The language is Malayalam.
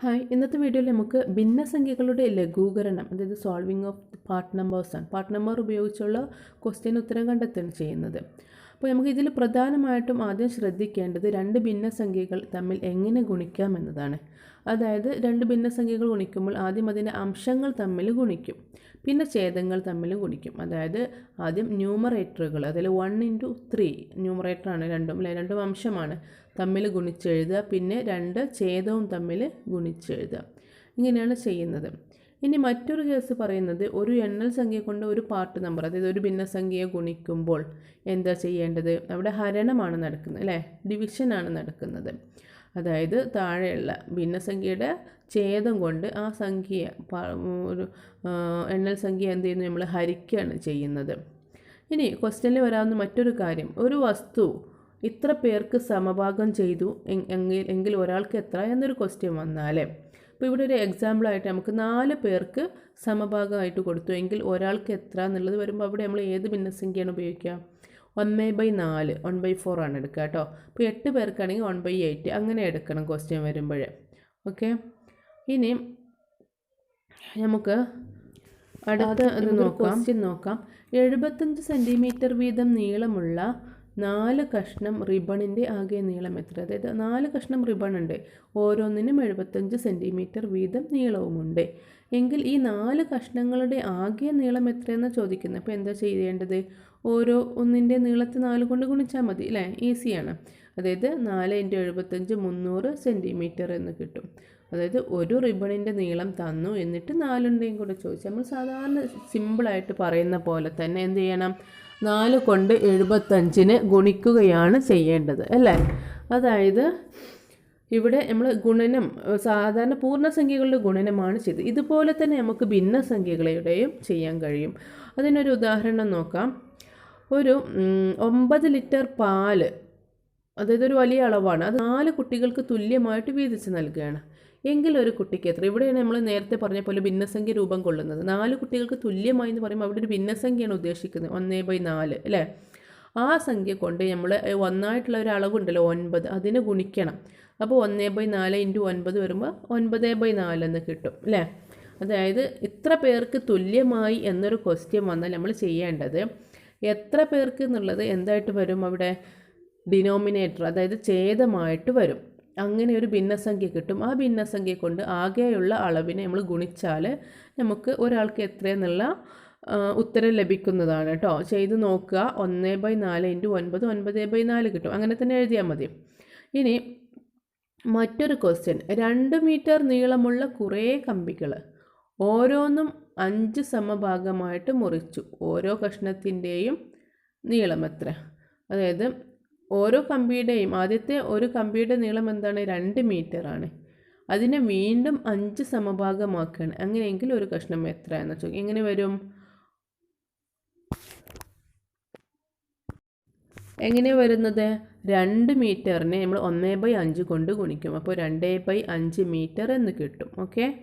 ഹായ്. ഇന്നത്തെ വീഡിയോയിൽ നമുക്ക് ഭിന്നസംഖ്യകളുടെ ലഘൂകരണം അതായത് സോൾവിങ് ഓഫ് പാർട്ട് നമ്പേഴ്സ് ആണ്. പാർട്ട് നമ്പർ ഉപയോഗിച്ചുള്ള ക്വസ്റ്റ്യൻ ഉത്തരം കണ്ടെത്തുകയാണ് ചെയ്യുന്നത്. അപ്പോൾ നമുക്ക് ഇതിൽ പ്രധാനമായിട്ടും ആദ്യം ശ്രദ്ധിക്കേണ്ടത് രണ്ട് ഭിന്നസംഖ്യകൾ തമ്മിൽ എങ്ങനെ ഗുണിക്കാം എന്നതാണ്. അതായത് രണ്ട് ഭിന്നസംഖ്യകൾ ഗുണിക്കുമ്പോൾ ആദ്യം അതിന്റെ അംശങ്ങൾ തമ്മിൽ ഗുണിക്കും. പിന്നെ ഛേദങ്ങൾ തമ്മിൽ ഗുണിക്കും. അതായത് ആദ്യം ന്യൂമറേറ്ററുകൾ അതിൽ വൺ ഇന്റു ത്രീ ന്യൂമറേറ്ററാണ് രണ്ടും അല്ലെ? രണ്ടും അംശമാണ് തമ്മിൽ ഗുണിച്ചെഴുതുക പിന്നെ രണ്ട് ഛേദവും തമ്മിൽ ഗുണിച്ചെഴുതുക ഇങ്ങനെയാണ് ചെയ്യുന്നത്. ഇനി മറ്റൊരു കേസ് പറയുന്നത് ഒരു എണ്ണൽ സംഖ്യ കൊണ്ട് ഒരു പാർട്ട് നമ്പർ അതായത് ഒരു ഭിന്നസംഖ്യയെ ഗുണിക്കുമ്പോൾ എന്താ ചെയ്യേണ്ടത്? അവിടെ ഹരണമാണ് നടക്കുന്നത് അല്ലേ? ഡിവിഷനാണ് നടക്കുന്നത്. അതായത് താഴെയുള്ള ഭിന്നസംഖ്യയുടെ ഛേദം കൊണ്ട് ആ സംഖ്യ ഒരു എണ്ണൽ സംഖ്യ എന്ത് ചെയ്യുന്നു? നമ്മൾ ഹരിക്കുകയാണ് ചെയ്യുന്നത്. ഇനി ക്വസ്റ്റ്യനിൽ വരാവുന്ന മറ്റൊരു കാര്യം. ഒരു വസ്തു ഇത്ര പേർക്ക് സമഭാഗം ചെയ്തു എങ്കിൽ ഒരാൾക്ക് എത്ര എന്നൊരു ക്വസ്റ്റ്യൻ വന്നാൽ ഇപ്പോൾ ഇവിടെ ഒരു എക്സാമ്പിളായിട്ട് നമുക്ക് നാല് പേർക്ക് സമഭാഗമായിട്ട് കൊടുത്തു. എങ്കിൽ ഒരാൾക്ക് എത്ര എന്നുള്ളത് വരുമ്പോൾ അവിടെ നമ്മൾ ഏത് ഭിന്നസംഖ്യയാണ് ഉപയോഗിക്കുക? വൺ ബൈ നാല് വൺ ബൈ ഫോർ ആണ് എടുക്കുക കേട്ടോ. അപ്പോൾ എട്ട് പേർക്കാണെങ്കിൽ വൺ ബൈ എയ്റ്റ് അങ്ങനെ എടുക്കണം ക്വസ്റ്റ്യൻ വരുമ്പോൾ. ഓക്കെ ഇനി നമുക്ക് അടുത്ത ഇത് നോക്കാം. നോക്കാം. എഴുപത്തഞ്ച് സെന്റിമീറ്റർ വീതം നീളമുള്ള നാല് കഷ്ണം റിബണിന്റെ ആകെ നീളം എത്ര? അതായത് നാല് കഷ്ണം റിബൺ ഉണ്ട് ഓരോന്നിനും എഴുപത്തഞ്ച് സെന്റിമീറ്റർ വീതം നീളവുമുണ്ട്. എങ്കിൽ ഈ നാല് കഷ്ണങ്ങളുടെ ആകെ നീളം എത്രയെന്ന് ചോദിക്കുന്നത്? അപ്പോൾ എന്താ ചെയ്യേണ്ടത്? ഓരോ ഒന്നിന്റെ നീളത്തെ നാല് കൊണ്ട് ഗുണിച്ചാൽ മതി അല്ലേ? ഈസിയാണ്. അതായത് നാല് ഇന്റു എഴുപത്തഞ്ച് മുന്നൂറ് സെന്റിമീറ്റർ എന്ന് കിട്ടും. അതായത് ഒരു റിബണിന്റെ നീളം തന്നു എന്നിട്ട് നാലുണ്ടെയും കൂടെ ചോദിച്ചു നമ്മൾ സാധാരണ സിമ്പിളായിട്ട് പറയുന്ന പോലെ തന്നെ എന്ത് ചെയ്യണം? നാല് കൊണ്ട് എഴുപത്തഞ്ചിന് ഗുണിക്കുകയാണ് ചെയ്യേണ്ടത് അല്ലേ? അതായത് ഇവിടെ നമ്മൾ ഗുണനം സാധാരണ പൂർണസംഖ്യകളുടെ ഗുണനമാണ് ചെയ്തത്. ഇതുപോലെ തന്നെ നമുക്ക് ഭിന്നസംഖ്യകളുടെയും ചെയ്യാൻ കഴിയും. അതിനൊരു ഉദാഹരണം നോക്കാം. ഒരു ഒമ്പത് ലിറ്റർ പാൽ അതായത് ഒരു വലിയ അളവാണ്. അത് നാല് കുട്ടികൾക്ക് തുല്യമായിട്ട് വീതിച്ച് നൽകുകയാണ്. എങ്കിൽ ഒരു കുട്ടിക്ക് എത്ര? ഇവിടെയാണ് നമ്മൾ നേരത്തെ പറഞ്ഞ പോലെ ഭിന്നസംഖ്യ രൂപം കൊള്ളുന്നത്. നാല് കുട്ടികൾക്ക് തുല്യമായി എന്ന് പറയുമ്പോൾ അവിടെ ഒരു ഭിന്നസംഖ്യയാണ് ഉദ്ദേശിക്കുന്നത്. ഒന്നേ ബൈ നാല് അല്ലേ? ആ സംഖ്യ കൊണ്ട് നമ്മൾ ഒന്നായിട്ടുള്ള ഒരു അളവുണ്ടല്ലോ ഒൻപത്. അതിനെ ഗുണിക്കണം. അപ്പോൾ ഒന്നേ ബൈ നാല് ഇന്റു ഒൻപത് വരുമ്പോൾ ഒൻപത് ബൈ എന്ന് കിട്ടും അല്ലേ? അതായത് ഇത്ര പേർക്ക് തുല്യമായി എന്നൊരു ക്വസ്റ്റ്യൻ വന്നാൽ നമ്മൾ ചെയ്യേണ്ടത് എത്ര പേർക്ക് എന്നുള്ളത് എന്തായിട്ട് വരും അവിടെ? ഡിനോമിനേറ്റർ അതായത് ഛേദമായിട്ട് വരും. അങ്ങനെ ഒരു ഭിന്നസംഖ്യ കിട്ടും. ആ ഭിന്നസംഖ്യ കൊണ്ട് ആകെയുള്ള അളവിനെ നമ്മൾ ഗുണിച്ചാൽ നമുക്ക് ഒരാൾക്ക് എത്രയെന്നുള്ള ഉത്തരം ലഭിക്കുന്നതാണ് കേട്ടോ. ചെയ്ത് നോക്കുക. ഒന്ന് ബൈ നാല് ഇന്റു ഒൻപത് ഒൻപത് ബൈ നാല് കിട്ടും. അങ്ങനെ തന്നെ എഴുതിയാൽ മതി. ഇനി മറ്റൊരു ക്വസ്റ്റ്യൻ രണ്ട് മീറ്റർ നീളമുള്ള കുറേ കമ്പികൾ ഓരോന്നും അഞ്ച് സമഭാഗമായിട്ട് മുറിച്ചു. ഓരോ കഷ്ണത്തിന്റെയും നീളം എത്ര? അതായത് ഓരോ കമ്പിയുടെയും ആദ്യത്തെ ഒരു കമ്പിയുടെ നീളം എന്താണ്? രണ്ട് ആണ്. അതിനെ വീണ്ടും അഞ്ച് സമഭാഗമാക്കുകയാണ് അങ്ങനെയെങ്കിൽ ഒരു കഷ്ണം എത്ര എന്ന് ചോദിക്കും എങ്ങനെ വരും? എങ്ങനെ വരുന്നത്? രണ്ട് മീറ്ററിനെ നമ്മൾ ഒന്നേ ബൈ അഞ്ച് കൊണ്ട് ഗുണിക്കും. അപ്പോൾ രണ്ടേ ബൈ അഞ്ച് മീറ്റർ എന്ന് കിട്ടും. ഓക്കെ?